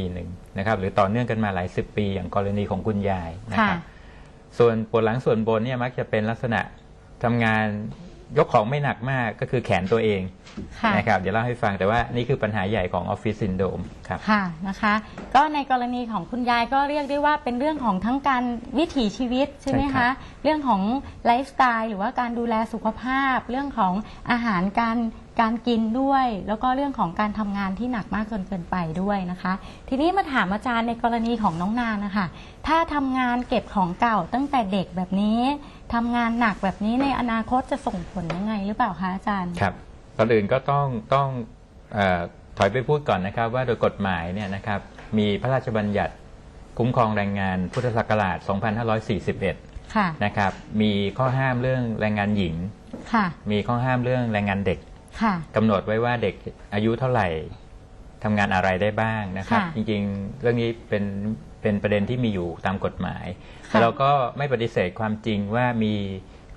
ปีหนึ่งนะครับหรือต่อเนื่องกันมาหลายสิบปีอย่างกรณีของคุณยายนะค่ะครับส่วนปวดหลังส่วนบนเนี่ยมักจะเป็นลักษณะทำงานยกของไม่หนักมากก็คือแขนตัวเองค่ะนะครับเดี๋ยวเล่าให้ฟังแต่ว่านี่คือปัญหาใหญ่ของออฟฟิศซินโดมครับค่ะนะคะ ก็ในกรณีของคุณยายก็เรียกได้ว่าเป็นเรื่องของทั้งการวิถีชีวิตใช่ไหมใช่ครัคะบเรื่องของไลฟ์สไตล์หรือว่าการดูแลสุขภาพ เรื่องของอาหารการ การกินด้วย แล้วก็เรื่องของการทำงานที่หนักมากจนเกินไปด้วยนะคะ ทีนี้มาถามอาจารย์ในกรณีของน้องนานนะคะ ถ้าทำงานเก็บของเก่าตั้งแต่เด็กแบบนี้ทำงานหนักแบบนี้ในอนาคตจะส่งผลยังไงหรือเปล่าคะอาจารย์ ครับก่อนอื่นก็ต้องต้องเออถอยไปพูดก่อนนะครับ ว่าโดยกฎหมายเนี่ยนะครับมีพระราชบัญญัติคุ้มครองแรงงานพุทธศักราช 2541 ค่ะ นะครับมีข้อห้ามเรื่องแรงงานหญิง ค่ะ มีข้อห้ามเรื่องแรงงานเด็กค่ะ กำหนดไว้ว่าเด็กอายุเท่าไหร่ทำงานอะไรได้บ้างนะครับค่ะจริงๆ เรื่องนี้เป็นเป็นประเด็นที่มีอยู่ตามกฎหมายค่ะแต่เราก็ไม่ปฏิเสธความจริงว่ามี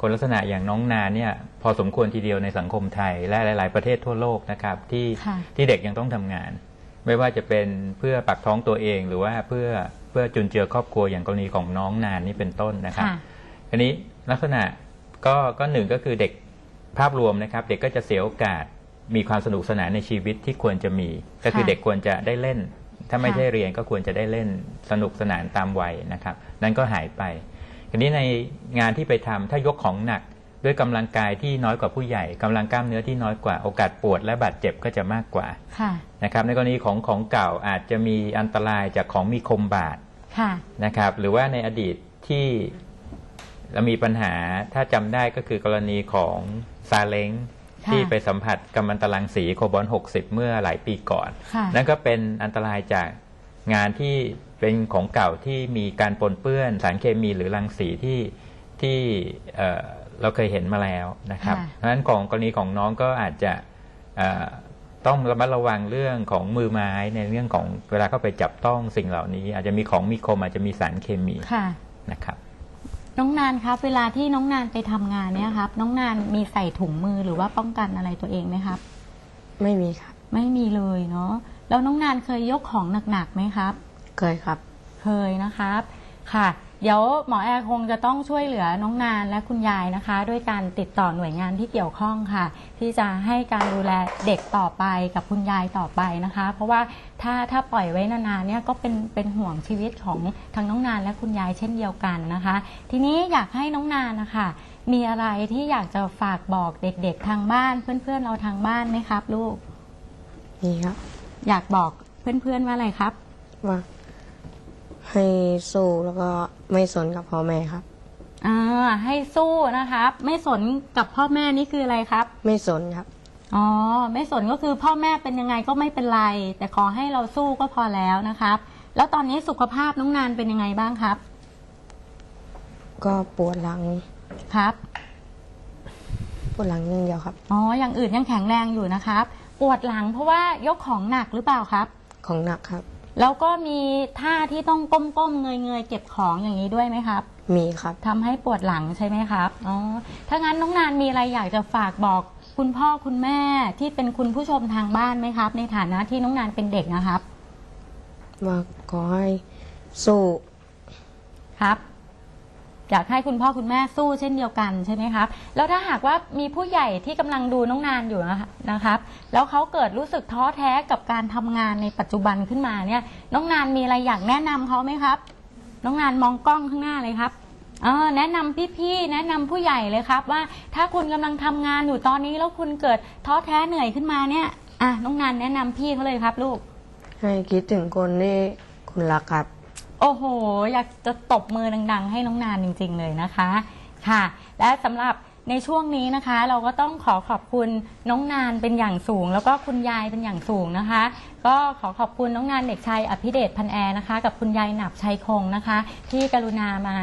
คนลักษณะอย่างน้องนาเนี่ยพอสมควรทีเดียวในสังคมไทยและหลาย ๆ ประเทศทั่วโลกนะครับที่ค่ะที่เด็กยังต้องทำงาน ไม่ว่าจะเป็นเพื่อปักท้องตัวเอง หรือว่าเพื่อเพื่อจุนเจือครอบครัวอย่างกรณีของน้องนานนี่เป็นต้นนะครับค่ะทีนี้ลักษณะก็ก็หนึ่งก็คือเด็ก ภาพรวมนะครับ เด็กก็จะเสียโอกาสมีความสนุกสนานในชีวิตที่ควรจะมี ก็คือค่ะเด็กควรจะได้เล่น ถ้าไม่ค่ะใช่เรียนก็ควรจะได้เล่นสนุกสนานตามวัยนะครับ นั่นก็หายไปทีนี้ในงานที่ไปทำถ้ายกของหนักด้วยกำลังกายที่น้อยกว่าผู้ใหญ่กำลังกล้ามเนื้อที่น้อยกว่าโอกาสปวดและบาดเจ็บก็จะมากกว่าค่ะนะครับ ในกรณีของของเก่าอาจจะมีอันตรายจากของมีคมบาดค่ะนะครับ หรือว่าในอดีตที่เรามีปัญหาถ้าจำได้ก็คือกรณีของ ซาเล้งค่ะที่ไปสัมผัสกัมมันตรังสีโคบอล60 เมื่อหลายปีก่อน ค่ะ นั่นก็เป็นอันตรายจากงานที่เป็นของเก่าที่มีการปนเปื้อนสารเคมีหรือรังสีที่ที่เอ่อเราเคยเห็นมาแล้วนะครับ ค่ะ เพราะฉะนั้นของกรณีของน้องก็อาจจะเอ่อต้องระมัดระวังเรื่องของมือไม้ในเรื่องของเวลาเข้าไปจับต้องสิ่งเหล่านี้ อาจจะมีของมีคมอาจจะมีสารเคมีค่ะ นะครับ น้องนานครับ เวลาที่น้องนานไปทำงานเนี่ยครับ น้องนานมีใส่ถุงมือหรือว่าป้องกันอะไรตัวเองไหมครับ ไม่มีครับ ไม่มีเลยเนาะแล้วน้องนานเคยยกของหนักๆไหมครับ เคยครับ เคยนะครับ ค่ะ เดี๋ยวหมอแอร์คงจะต้องช่วยเหลือน้องนานและคุณยายนะคะ ด้วยการติดต่อหน่วยงานที่เกี่ยวข้องค่ะ ที่จะให้การดูแลเด็กต่อไปกับคุณยายต่อไปนะคะ เพราะว่าถ้าถ้าปล่อยไว้นานๆเนี่ยก็เป็นเป็นห่วงชีวิตของทั้งน้องนานและคุณยายเช่นเดียวกันนะคะ ทีนี้อยากให้น้องนานนะคะ มีอะไรที่อยากจะฝากบอกเด็กๆทางบ้าน เพื่อนๆเราทางบ้านไหมครับ ลูกนี่ครับอยากบอกเพื่อนๆว่าอะไรครับว่า ให้สู้แล้วก็ไม่สนกับพ่อแม่ครับ อ่า ให้สู้นะครับ ไม่สนกับพ่อแม่นี่คืออะไรครับ ไม่สนครับ อ๋อ ไม่สนก็คือพ่อแม่เป็นยังไงก็ไม่เป็นไร แต่ขอให้เราสู้ก็พอแล้วนะครับ แล้วตอนนี้สุขภาพน้องนานเป็นยังไงบ้างครับ ก็ปวดหลังครับ ปวดหลังอย่างเดียวครับ อ๋อ อย่างอื่นยังแข็งแรงอยู่นะครับ ปวดหลังเพราะว่ายกของหนักหรือเปล่าครับ ของหนักครับ แล้วก็มีท่าที่ต้องก้มๆเงยๆเก็บของอย่างนี้ด้วยไหมครับมีครับ ทำให้ปวดหลังใช่ไหมครับอ๋อถ้างั้นน้องนานมีอะไรอยากจะฝากบอกคุณพ่อคุณแม่ที่เป็นคุณผู้ชมทางบ้านไหมครับ ในฐานะที่น้องนานเป็นเด็กนะครับ ว่าขอให้สู้ครับ อยากให้คุณพ่อคุณแม่สู้เช่นเดียวกันใช่ไหมครับ แล้วถ้าหากว่ามีผู้ใหญ่ที่กำลังดูน้องนานอยู่นะครับ แล้วเขาเกิดรู้สึกท้อแท้กับการทำงานในปัจจุบันขึ้นมาเนี่ย น้องนานมีอะไรอยากแนะนำเขาไหมครับ น้องนานมองกล้องข้างหน้าเลยครับเออแนะนำพี่ๆ แนะนำผู้ใหญ่เลยครับ ว่าถ้าคุณกำลังทำงานอยู่ตอนนี้แล้วคุณเกิดท้อแท้เหนื่อยขึ้นมาเนี่ย อะน้องนานแนะนำพี่เขาเลยครับ ลูก ให้คิดถึงคนที่คุณรักครับ โอ้โห อยากจะตบมือดังๆ ให้น้องนานจริง ๆ เลยนะคะค่ะ และสำหรับในช่วงนี้นะคะ เราก็ต้องขอขอบคุณน้องนานเป็นอย่างสูง แล้วก็คุณยายเป็นอย่างสูงนะคะ ก็ขอขอบคุณน้องนานเด็กชายอภิเดชพันแอร์นะคะ กับคุณยายหนับชัยคงนะคะ ที่กรุณามา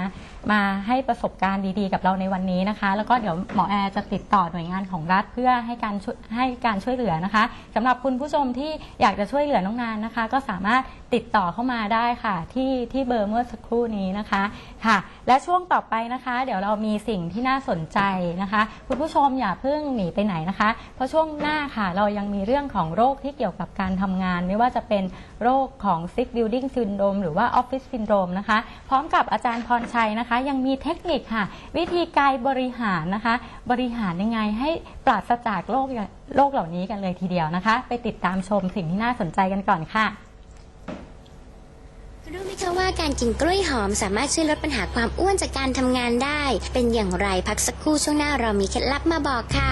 มาให้ประสบการณ์ดีๆ กับเราในวันนี้นะคะ แล้วก็เดี๋ยวหมอแอร์จะติดต่อหน่วยงานของรัฐเพื่อให้การช่วยให้การช่วยเหลือนะคะสำหรับคุณผู้ชมที่อยากจะช่วยเหลือน้องนานนะคะ ก็สามารถติดต่อเข้ามาได้ค่ะที่ที่เบอร์เมื่อสักครู่นี้นะคะค่ะ และช่วงต่อไปนะคะ เดี๋ยวเรามีสิ่งที่น่าสนใจนะคะ คุณผู้ชมอย่าเพิ่งหนีไปไหนนะคะ เพราะช่วงหน้าค่ะ เรายังมีเรื่องของโรคที่เกี่ยวกับการทำงาน ไม่ว่าจะเป็นโรคของ Sick Building Syndrome หรือว่า Office Syndrome นะคะ พร้อมกับอาจารย์พรชัยนะคะ ยังมีเทคนิคค่ะ วิธีการบริหารนะคะ บริหารยังไงให้ปราศจากโรคโรคเหล่านี้กันเลยทีเดียวนะคะ ไปติดตามชมสิ่งที่น่าสนใจกันก่อนค่ะรู้ไหมคะว่าการกินกล้วยหอมสามารถช่วยลดปัญหาความอ้วนจากการทำงานได้ เป็นอย่างไรพักสักครู่ช่วงหน้าเรามีเคล็ดลับมาบอกค่ะ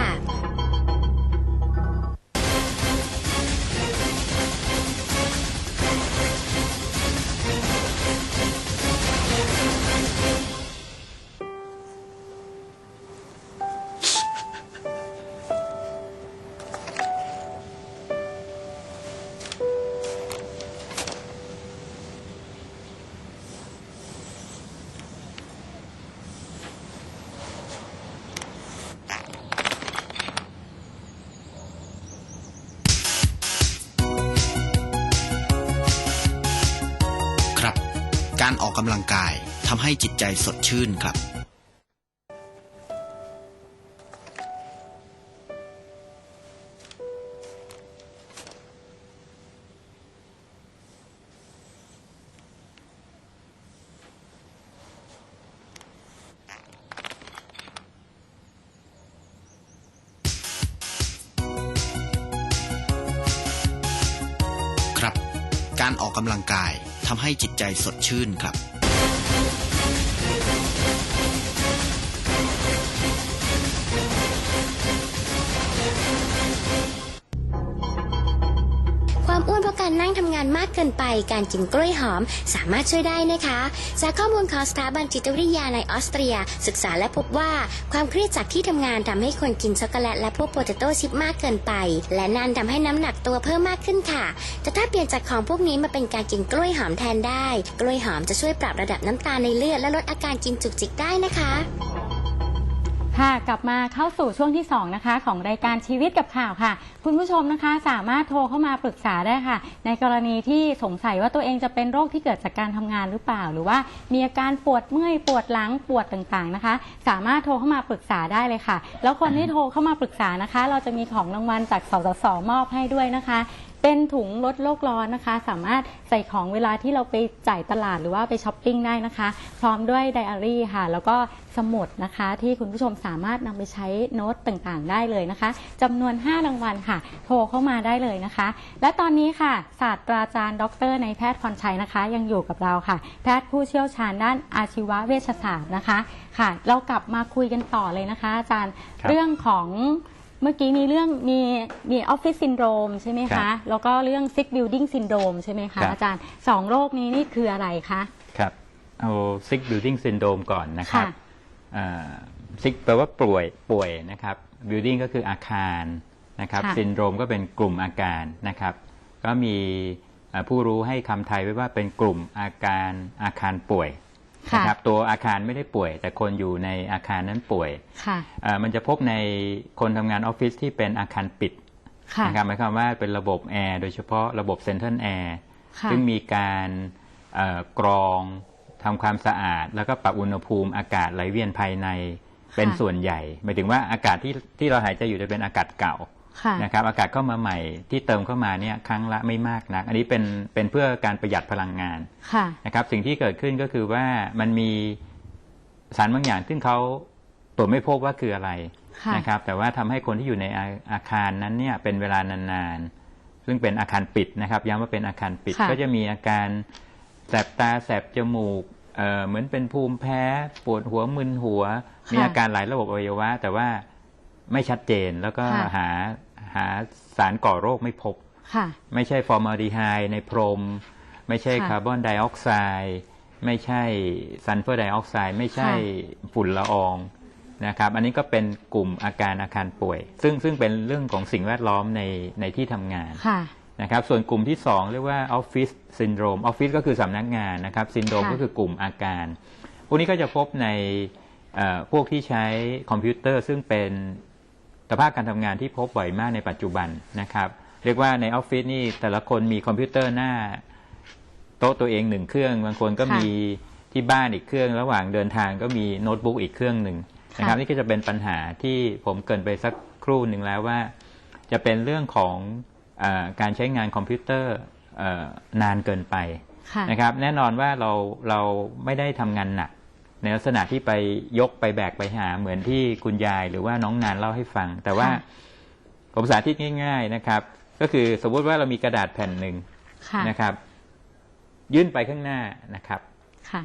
การออกกำลังกายทำให้จิตใจสดชื่นครับครับ การออกกำลังกาย ทำให้จิตใจสดชื่นครับ การนั่งทำงานมากเกินไปการกินกล้วยหอมสามารถช่วยได้นะคะ จากข้อมูลของสถาบันจิตวิทยาในออสเตรีย ศึกษาและพบว่าความเครียดจากที่ทำงานทำให้คนกินช็อกโกแลตและพวกโปเตโต้ชิพมากเกินไป และนั่นทำให้น้ำหนักตัวเพิ่มมากขึ้นค่ะ แต่ถ้าเปลี่ยนจากของพวกนี้มาเป็นการกินกล้วยหอมแทนได้ กล้วยหอมจะช่วยปรับระดับน้ำตาลในเลือดและลดอาการกินจุกจิกได้นะคะ ค่ะกลับมาเข้าสู่ช่วงที่ 2 นะคะ ของรายการชีวิตกับข่าวค่ะ คุณผู้ชมนะคะสามารถโทรเข้ามาปรึกษาได้ค่ะ ในกรณีที่สงสัยว่าตัวเองจะเป็นโรคที่เกิดจากการทำงานหรือเปล่า หรือว่ามีอาการปวดเมื่อยปวดหลังปวดต่างๆนะคะ สามารถโทรเข้ามาปรึกษาได้เลยค่ะ แล้วคนที่โทรเข้ามาปรึกษานะคะ เราจะมีของรางวัลจากสสสมอบให้ด้วยนะคะ เป็นถุงลดโลกร้อนนะคะ สามารถใส่ของเวลาที่เราไปจ่ายตลาดหรือว่าไปช้อปปิ้งได้นะคะ พร้อมด้วยไดอารี่ค่ะ แล้วก็สมุดนะคะ ที่คุณผู้ชมสามารถนำไปใช้โน้ตต่างๆ ได้เลยนะคะจำนวน 5 รางวัลค่ะ โทรเข้ามาได้เลยนะคะ และตอนนี้ค่ะศาสตราจารย์ ดรในายแพทย์พรชัยนะคะ ยังอยู่กับเราค่ะ แพทย์ผู้เชี่ยวชาญด้านอาชีวเวชศาสตร์นะคะค่ะ เรากลับมาคุยกันต่อเลยนะคะ อาจารย์ครับเรื่องของ เมื่อกี้มีเรื่องมีมีออฟฟิศซินโดรมใช่ไหมครัคะ บแล้วก็เรื่องซิกบิลดิ้งซินโดรมใช่ไหมคะครับอาจารย์สองโรคนี้นี่คืออะไรคะ ครับเอา sick building syndrome ก่อนนะครับค่ะซิกแปลว่าป่วยป่วยนะครับ building ก็คืออาคารนะครับค่ะ ซินโดรมก็เป็นกลุ่มอาการนะครับ ก็มีเอ่อผู้รู้ให้คำไทยไว้ว่าเป็นกลุ่มอาการอาคารป่วยค่ะ นะครับตัวอาคารไม่ได้ป่วย แต่คนอยู่ในอาคารนั้นป่วยค่ะเอ่อมันจะพบในคนทำงานออฟฟิศที่เป็นอาคารปิดค่ะนะครับหมายความว่าเป็นระบบแอร์โดยเฉพาะระบบเซ็นทรัลแอร์ค่ะซึ่งมีการเอ่อกรองทำความสะอาด แล้วก็ปรับอุณหภูมิอากาศไหลเวียนภายในเป็นส่วนใหญ่หมายถึงว่าอากาศที่ที่เราหายใจอยู่จะเป็นอากาศเก่าค่ะ นะครับอากาศเข้ามาใหม่ที่เติมเข้ามาเนี่ยครั้งละไม่มากนัก อันนี้เป็นเป็นเพื่อการประหยัดพลังงานค่ะนะครับสิ่งที่เกิดขึ้นก็คือว่ามันมีสารบางอย่างซึ่งเขาตรวจไม่พบว่าคืออะไรค่ะนะครับแต่ว่าทำให้คนที่อยู่ในอาอาคารนั้นเนี่ยเป็นเวลานานๆ ซึ่งเป็นอาคารปิดนะครับย้ำว่าเป็นอาคารปิดค่ะก็จะมีอาการแสบตาแสบจมูกเอ่อเหมือนเป็นภูมิแพ้ปวดหัวมึนหัว มีอาการหลายระบบอวัยวะ แต่ว่า ไม่ชัดเจนแล้วก็ค่ะหาหาสารก่อโรคไม่พบค่ะไม่ใช่ฟอร์มาลดีไฮด์ในพรม ไม่ใช่ค่ะคาร์บอนไดออกไซด์ไม่ใช่ซัลเฟอร์ไดออกไซด์ไม่ใช่ค่ฝุ่นละอองนะครับอันนี้ก็เป็นกลุ่มอาการอาคารป่วย ซึ่งซึ่งเป็นเรื่องของสิ่งแวดล้อมในในที่ทำงานค่ะนะครับส่วนกลุ่มที่ 2 เรียกว่าออฟฟิศซินโดรมออฟฟิศก็คือสำนักงานนะครับซินโดรมค่ะก็คือกลุ่มอาการ พวกนี้ก็จะพบในเอ่อพวกที่ใช้คอมพิวเตอร์ซึ่งเป็น สภาพการทำงานที่พบบ่อยมากในปัจจุบันนะครับ เรียกว่าในออฟฟิศนี่แต่ละคนมีคอมพิวเตอร์หน้า โต๊ะตัวเองหนึ่งเครื่อง บางคนก็ค่ะมีที่บ้านอีกเครื่อง ระหว่างเดินทางก็มีโน้ตบุ๊กอีกเครื่องหนึ่งนะครับค่ะนี่ก็จะเป็นปัญหาที่ผมเกรินไปสักครู่หนึ่งแล้วว่า จะเป็นเรื่องของเออการใช้งานคอมพิวเตอร์เอ่อนานเกินไปค่ะนะครับ แน่นอนว่าเราเราไม่ได้ทำงานหนัก ในลักษณะที่ไปยกไปแบกไปหาเหมือนที่คุณยายหรือว่าน้องนานเล่าให้ฟัง แต่ว่าค่ะผมสาธิตง่าย ๆนะครับ ก็คือสมมุติว่าเรามีกระดาษแผ่นหนึ่งค่ะนะครับ ยื่นไปข้างหน้านะครับค่ะ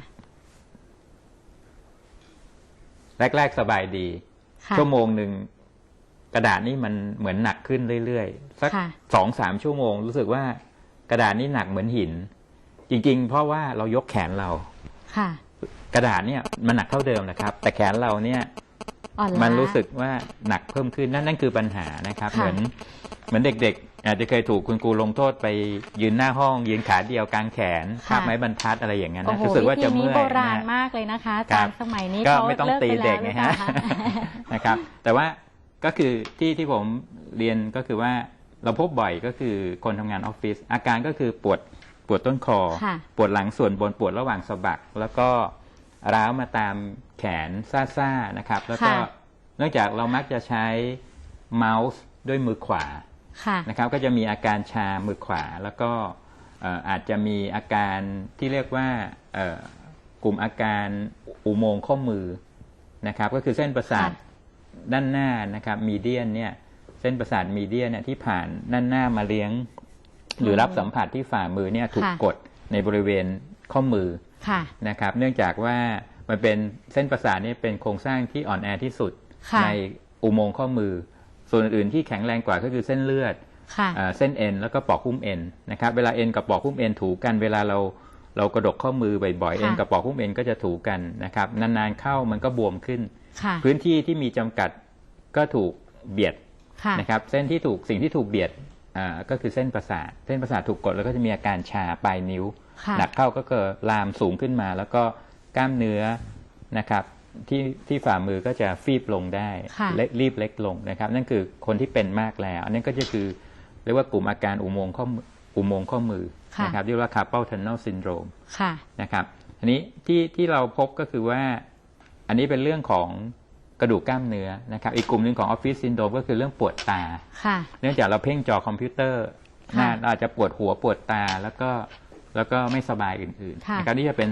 แรกๆสบายดีค่ะชั่วโมงหนึ่งกระดาษนี่มันเหมือนหนักขึ้นเรื่อยๆสักค่ะสองสามชั่วโมง รู้สึกว่ากระดาษนี่หนักเหมือนหิน จริง ๆ เพราะว่าเรายกแขนเราค่ะ กระดาษเนี่ยมันหนักเท่าเดิมนะครับ แต่แขนเราเนี่ยอ่อนล้า มันรู้สึกว่าหนักเพิ่มขึ้นนั่นนั่นคือปัญหานะครับ ค่ะ เหมือนเหมือนเด็กๆ อาจจะเคยถูกคุณครูลงโทษไปยืนหน้าห้อง ยืนขาเดียวกลางแขนคาบไม้บรรทัดอะไรอย่างนั้นโอ้นะโหรู้สึกว่าจะวิธีนี้เมื่อยโบราณนะมากเลยนะคะอาครัจาบรย์สมัยนี้ก็เขาไม่ต้องเลิกตีไปแล้วเด็กหรืไงอเปล่าฮะ คะ นะครับ แต่ว่าก็คือที่ที่ผมเรียนก็คือว่าเราพบบ่อยก็คือคนทำงานออฟฟิศอาการก็คือปวดปวดต้นคอ ค่ะ ปวดหลังส่วนบนปวดระหว่างสะบัก แล้วก็ ร้าวมาตามแขนซ่าๆนะครับ แล้วก็ค่ะเนื่องจากเรามักจะใช้เมาส์ด้วยมือขวาค่ะนะครับ ก็จะมีอาการชามือขวา แล้วก็เอ่ออาจจะมีอาการที่เรียกว่าเอ่อกลุ่มอาการอุโมงค์ข้อมือนะครับ ก็คือเส้นประสาทค่ะด้านหน้านะครับมีเดียนเนี่ยเส้นประสาทมีเดียนเนี่ยที่ผ่านด้านหน้ามาเลี้ยง หรือรับสัมผัสที่ฝ่ามือเนี่ยถูกค่ะกดในบริเวณข้อมือค่ะ นะครับ เนื่องจากว่ามันเป็นเส้นประสาทเนี่ยเป็นโครงสร้างที่อ่อนแอที่สุดค่ะในอุโมงค์ข้อมือ ส่วนอื่นๆที่แข็งแรงกว่าก็คือเส้นเลือดค่ะอ่าเส้นเอ็นแล้วก็ปอกหุ้มเอ็นนะครับเวลาเอ็นกับปอกหุ้มเอ็นถูกันเวลาเราเรากระดกข้อมือบ่อยๆค่ะเอ็นกับปอกหุ้มเอ็นก็จะถูกันนะครับนานๆเข้ามันก็บวมขึ้นค่ะพื้นที่ที่มีจำกัดก็ถูกเบียดค่ะนะครับเส้นที่ถูกสิ่งที่ถูกเบียดอ่า ก็คือเส้นประสาท เส้นประสาทถูกกดแล้วก็จะมีอาการชาปลายนิ้วค่ะหนักเข้าก็เกิดลามสูงขึ้นมา แล้วก็กล้ามเนื้อนะครับที่ที่ฝ่ามือก็จะฟีบลงได้ค่ะเล็กรีบเล็กลงนะครับ นั่นคือคนที่เป็นมากแล้ว อันนี้ก็จะคือเรียกว่ากลุ่มอาการอุโมงค์ข้อมืออุโมงค์ข้อมือค่ะนะครับเรียกว่า carpal tunnel syndrome ค่ะนะครับอันนี้ที่ที่เราพบก็คือว่า อันนี้เป็นเรื่องของ กระดูกกล้ามเนื้อนะครับอีกกลุ่มหนึ่งของออฟฟิศซินโดรมก็คือเรื่องปวดตาค่ะเนื่องจากเราเพ่งจอคอมพิวเตอร์ค่ะหน้าเราอาจจะปวดหัวปวดตาแล้วก็แล้วก็ไม่สบายอื่นๆค่ะนะครับนี่จะเป็น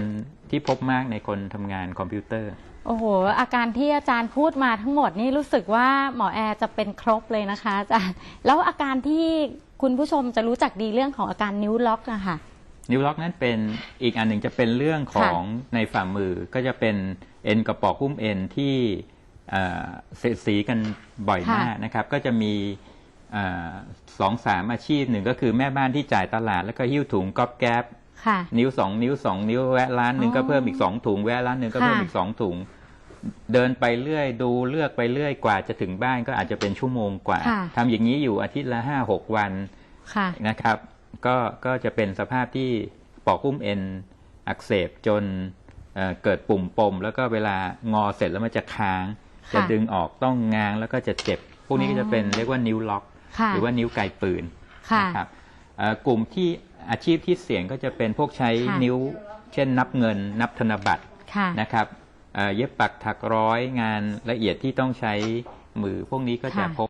ที่พบมากในคนทำงานคอมพิวเตอร์ โอ้โห อาการที่อาจารย์พูดมาทั้งหมดนี่รู้สึกว่าหมอแอร์จะเป็นครบเลยนะคะอาจารย์แล้วอาการที่คุณผู้ชมจะรู้จักดีเรื่องของอาการนิ้วล็อกนะคะนิ้วล็อกนั้นเป็นอีกอันหนึ่งจะเป็นเรื่องของในฝ่ามือก็จะเป็นเอ็นกระปอกหุ้มเอ็นที่ เอ่อเสียดสีกันบ่อยค่ะมากนะครับ ก็จะมีเอ่อสองสามอาชีพหนึ่งก็คือแม่บ้านที่จ่ายตลาด แล้วก็หิ้วถุงก๊อบแก๊บค่ะนิ้วสองนิ้วสองนิ้วแวะร้านหนึ่งอ๋อก็เพิ่มอีกสองถุงแวะร้านหนึ่งก็เพิ่มค่ะอีกสองถุง เดินไปเรื่อยดูเลือกไปเรื่อยกว่าจะถึงบ้านก็อาจจะเป็นชั่วโมงกว่าค่ะทำอย่างนี้อยู่อาทิตย์ละห้าหกวันค่ะนะครับ ก็ก็จะเป็นสภาพที่ปอกหุ้มเอ็นอักเสบจนเอ่อเกิดปุ่มปม แล้วก็เวลางอเสร็จแล้วมันจะค้างค่ะ จะดึงออกต้องง้างแล้วก็จะเจ็บ พวกนี้ก็จะเป็นเรียกว่านิ้วล็อกค่ะหรือว่านิ้วไกลปืนค่ะนะครับเอ่อกลุ่มที่อาชีพที่เสี่ยงก็จะเป็นพวกใช้ค่ะนิ้ว เช่นนับเงิน นับธนบัตรค่ะนะครับเอ่อเย็บปักถักร้อยงานละเอียดที่ต้องใช้มือพวกนี้ก็จะค่ะพบ